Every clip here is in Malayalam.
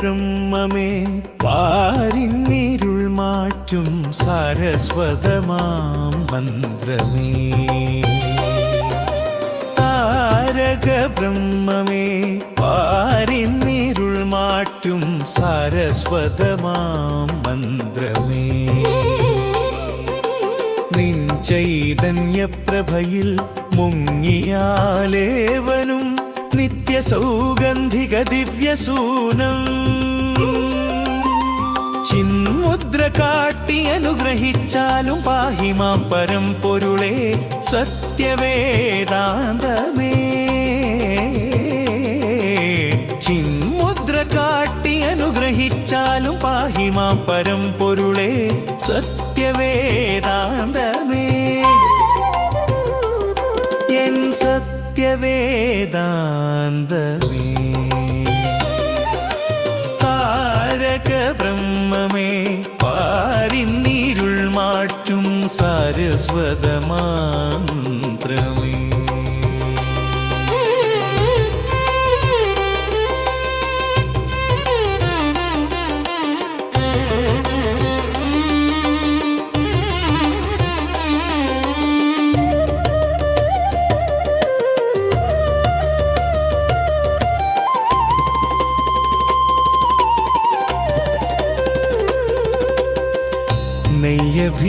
ബ്രഹ്മമേ പാരിന്നിരുൾ മാറ്റും സാരസ്വതമാം മന്ത്രമേ. താരക ബ്രഹ്മമേ പാരിന്നിരുൾ മാറ്റും സാരസ്വതമാം മന്ത്രമേ. നിൻ ചൈതന്യപ്രഭയിൽ മുങ്ങിയാലേവനും നിത്യസൗഗന്ധിക ദിവ്യസൂനം. ചിന്മുദ്ര കാട്ടി അനുഗ്രഹിച്ചാലും പാഹിമാം പരം പൊരുളേ സത്യവേദാന്തമേ. ചിന്മുദ്ര കാട്ടി അനുഗ്രഹിച്ചാലും പാഹിമാം പരം പൊരുളേ സത്യവേദാന്തമേ താരക ബ്രഹ്മമേ പാരിന്നിരുൾ സാരസ്വതമാന്ത്രമേ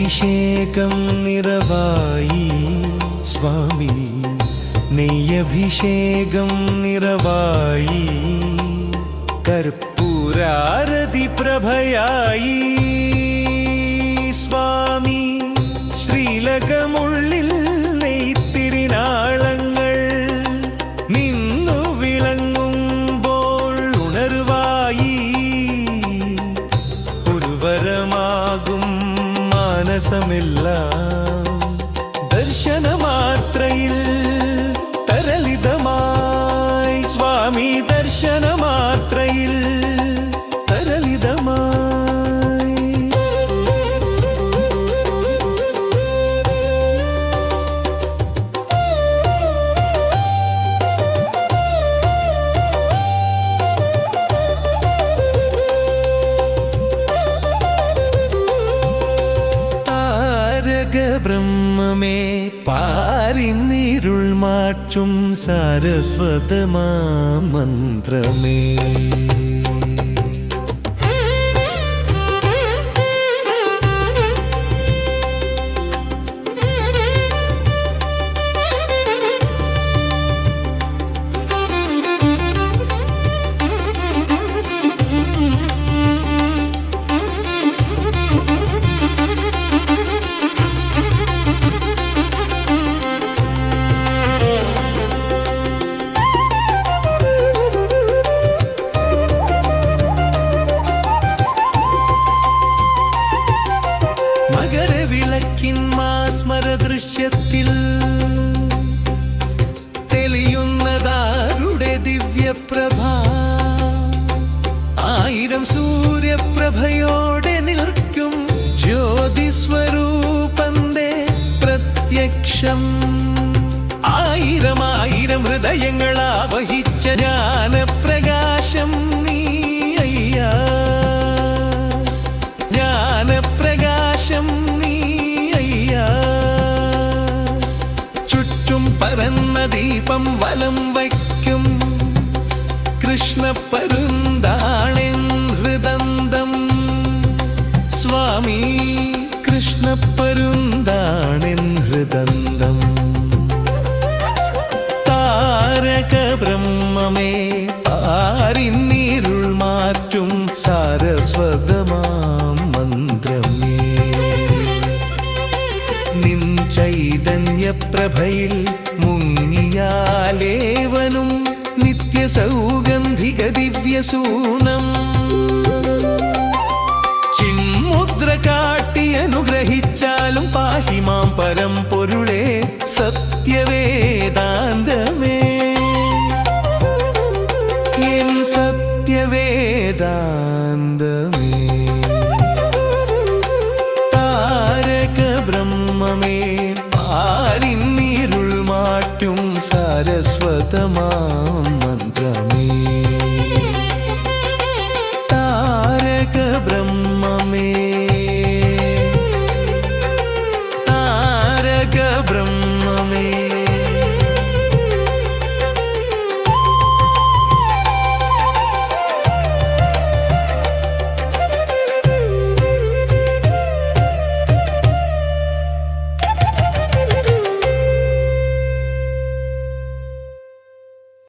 നെയ്യഭിഷേകം നിറവായി സ്വാമി നെയ്യഭിഷേകം നിറവായി കർപ്പൂരാരതി പ്രഭയായി സ്വാമി ശ്രീലകമുള്ളിൽ മാനസമെല്ലാം ദർശനമാത്രയിൽ പാരിന്നിരുൾ മാറ്റും സാരസ്വതമാ മന്ത്രമേ. ദൃശ്യത്തിൽ തെളിയുന്നതാരുടെ ദിവ്യപ്രഭ. ആയിരം സൂര്യപ്രഭയോടെ നിൽക്കും ജ്യോതിസ്വരൂപന്റെ പ്രത്യക്ഷം. ആയിരം ആയിരം ഹൃദയങ്ങൾ ആവഹിച്ച ജ്ഞാനപ്രകാശം. വലം വയ്ക്കും. കൃഷ്ണ പരുന്താണെൻ ഹൃദന്തം. സ്വാമി കൃഷ്ണ പരുന്താണെൻ ഹൃദന്തം. താരക നിൻ ചൈതന്യപ്രഭയിൽ മുങ്ങിയാലേവനും നിത്യസൗഗന്ധിക ദിവ്യസൂനം. ചിന്മുദ്ര കാട്ടി അനുഗ്രഹിച്ചാലും പാഹി മാം പരം പൊരുളേ സത്യവേദാന്തമേ. എൻ സത്യവേദാന്തമേ. സാരസ്വതമാം മന്ത്രമേ.